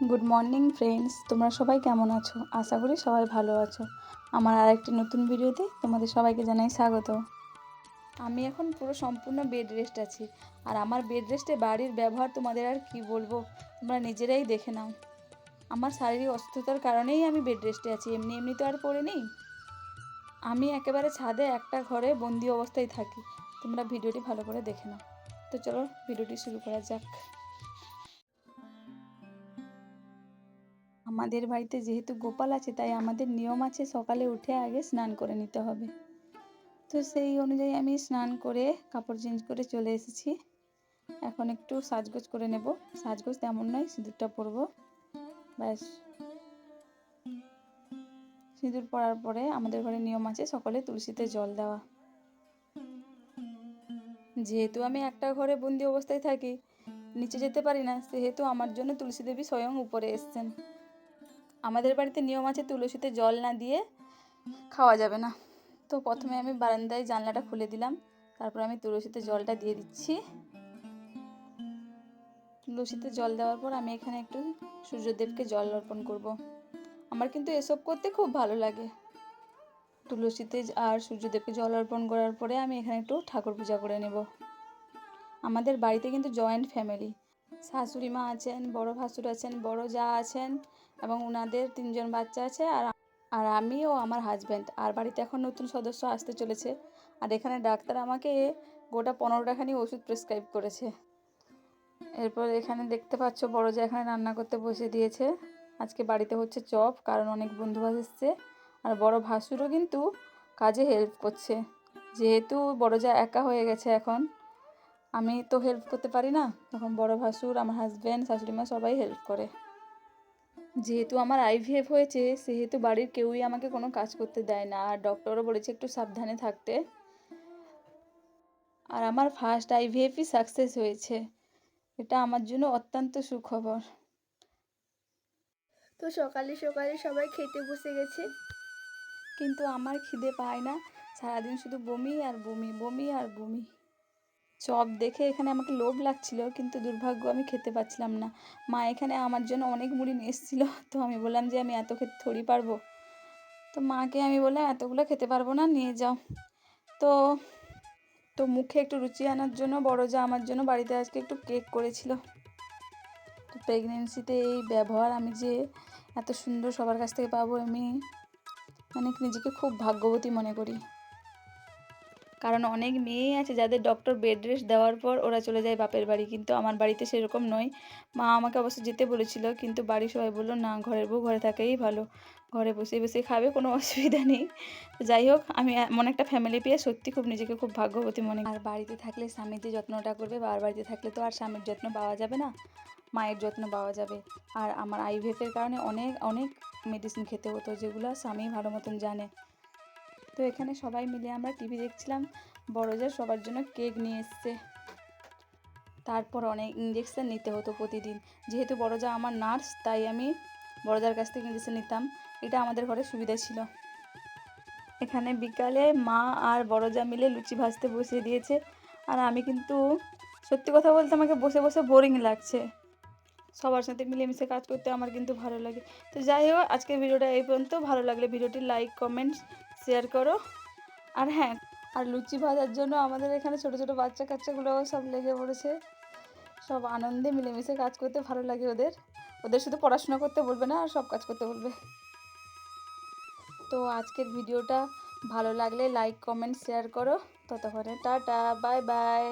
Good morning friends তোমরা সবাই কেমন আছো? আশা করি সবাই ভালো আছো। আমার আরেকটি নতুন ভিডিওতে তোমাদের সবাইকে জানাই স্বাগত। আমি এখন পুরো সম্পূর্ণ বেড রেস্ট আছি। আর আমার বেড রেস্টে বাড়ির ব্যবহার তোমাদের আর কি বলব? তোমরা নিজেরাই দেখে নাও। আমার শারীরিক অসুস্থতার কারণেই আমি বেড রেস্টে আছি। এমনি এমনি তো আর পড়ে নেই। আমি একেবারে ছাদে একটা ঘরে বন্দি অবস্থায় থাকি। তোমরা ভিডিওটি ভালো করে দেখে নাও। তো চলো, ভিডিওটি শুরু করা যাক। আমাদের বাড়িতে যেহেতু গোপাল আছে, তাই আমাদের নিয়ম আছে সকালে উঠে আগে স্নান করে নিতে হবে। তো সেই অনুযায়ী আমি স্নান করে কাপড় চেঞ্জ করে চলে এসেছি। এখন একটু সাজগোজ করে নেব। সাজগোজ তেমন নয়, সিঁদুরটা পরবো। ব্যাস। সিঁদুর পরার পরে আমাদের ঘরে নিয়ম আছে সকলে তুলসীতে জল দেওয়া। যেহেতু আমি একটা ঘরে বন্দি অবস্থায় থাকি, নিচে যেতে পারি না, সেহেতু আমার জন্য তুলসী দেবী স্বয়ং উপরে এসছেন। আমাদের বাড়িতে নিয়ম আছে তুলসীতে জল না দিয়ে খাওয়া যাবে না। তো প্রথমে আমি বারান্দায় জানলাটা খুলে দিলাম, তারপর আমি তুলসীতে জলটা দিয়ে দিচ্ছি। তুলসীতে জল দেওয়ার পর আমি এখানে একটু সূর্যদেবকে জল অর্পণ করব। আমার কিন্তু এসব করতে খুব ভালো লাগে। তুলসীতে আর সূর্যদেবকে জল অর্পণ করার পরে আমি এখানে একটু ঠাকুর পূজা করে নেব। আমাদের বাড়িতে কিন্তু জয়েন্ট ফ্যামিলি শাশুড়ি মা আছেন, বড় ভাসুর আছেন, বড় যা আছেন এবং ওনাদের তিনজন বাচ্চা আছে আর আর আমি ও আমার হাজব্যান্ড আর বাড়িতে এখন নতুন সদস্য আসতে চলেছে। আর এখানে ডাক্তার আমাকে গোটা পনেরোটাখানি ওষুধ প্রেসক্রাইব করেছে। এরপর এখানে দেখতে পাচ্ছ বড় যা এখানে রান্না করতে বসে দিয়েছে। আজকে বাড়িতে হচ্ছে চপ, কারণ অনেক বন্ধুবাস এসছে আর বড় ভাসুরও কিন্তু কাজে হেল্প করছে। যেহেতু বড় যা একা হয়ে গেছে এখন আমি তো হেল্প করতে পারি না। তখন বড় ভাসুর আমার হাজব্যান্ড শাশুড়িমা সবাই হেল্প করে। যেহেতু আমার আইভিএফ হয়েছে সেহেতু বাড়ির কেউই আমাকে কোনো কাজ করতে দেয় না। আর ডক্টরও বলেছে একটু সাবধানে থাকতে। আর আমার ফার্স্ট আইভিএফই সাকসেস হয়েছে। এটা আমার জন্য অত্যন্ত সুখবর। তো সকালে সকালে সবাই খেতে বসে গেছে। কিন্তু আমার খিদে পায় না। সারাদিন শুধু বমি আর বমি বমি আর বমি। চপ দেখে এখানে আমাকে লোভ লাগছিল, কিন্তু দুর্ভাগ্য আমি খেতে পাচ্ছিলাম না। মা এখানে আমার জন্য অনেক মুড়ি নিয়ে এসেছিল, তো আমি বললাম যে আমি এত খেতে থরি পারব। তো মাকে আমি বললাম, এতগুলো খেতে পারব না, নিয়ে যাও। তো তো মুখে একটু রুচি আনার জন্য, বড় যা আমার জন্য বাড়িতে আজকে একটু কেক করেছিল। তো প্রেগনেন্সিতে এই ব্যবহার আমি যে এত সুন্দর সবার কাছ থেকে পাবো, আমি মানে নিজেকে খুব ভাগ্যবতী মনে করি। কারণ অনেক মেয়ে আছে যাদের ডক্টর বেড রেস্ট দেওয়ার পর ওরা চলে যায় বাপের বাড়ি। কিন্তু আমার বাড়িতে সেরকম নয়। মা আমাকে অবশ্য যেতে বলেছিল, কিন্তু বাড়ির সবাই বলল, না, ঘরের বউ ঘরে থাকেই ভালো। ঘরে বসে বসে খাবে, কোনো অসুবিধা নেই। যাই হোক, আমি এমন একটা ফ্যামিলি পেয়ে সত্যি খুব নিজেকে খুব ভাগ্যবতী মনে আর বাড়িতে থাকলে স্বামীর যে যত্নটা করবে বা আর বাড়িতে থাকলে তো আর স্বামীর যত্ন পাওয়া যাবে না, মায়ের যত্ন পাওয়া যাবে। আর আমার আইভিএফের কারণে অনেক অনেক মেডিসিন খেতে হতো, যেগুলো স্বামী ভালো মতন জানে। তো এখানে সবাই মিলে আমরা টিভি দেখছিলাম। বড় যা সবার জন্য কেক নিয়ে এসছে। তারপর অনেক ইঞ্জেকশান নিতে হতো প্রতিদিন। যেহেতু বড় যা আমার নার্স তাই আমি বড়জার কাছ থেকে ইঞ্জেকশান নিতাম। এটা আমাদের ঘরে সুবিধা ছিল। এখানে বিকালে মা আর বড় যা মিলে লুচি ভাজতে বসিয়ে দিয়েছে। আর আমি কিন্তু সত্যি কথা বলতে আমাকে বসে বসে বোরিং লাগছে। সবার সাথে মিলেমিশে কাজ করতে আমার কিন্তু ভালো লাগে। তো যাই হোক, আজকের ভিডিওটা এই পর্যন্ত। ভালো লাগলে ভিডিওটি লাইক কমেন্ট শেয়ার করো। আর হ্যাঁ আর লুচি ভাজার জন্য আমাদের এখানে ছোটো ছোটো বাচ্চা কাচ্চাগুলোও সব লেগে পড়েছে। সব আনন্দে মিলেমিশে কাজ করতে ভালো লাগে ওদের। ওদের শুধু পড়াশোনা করতে বলবে না, আর সব কাজ করতে বলবে। তো আজকের ভিডিওটা ভালো লাগলে লাইক কমেন্ট শেয়ার করো। ততক্ষণে টাটা বাই বাই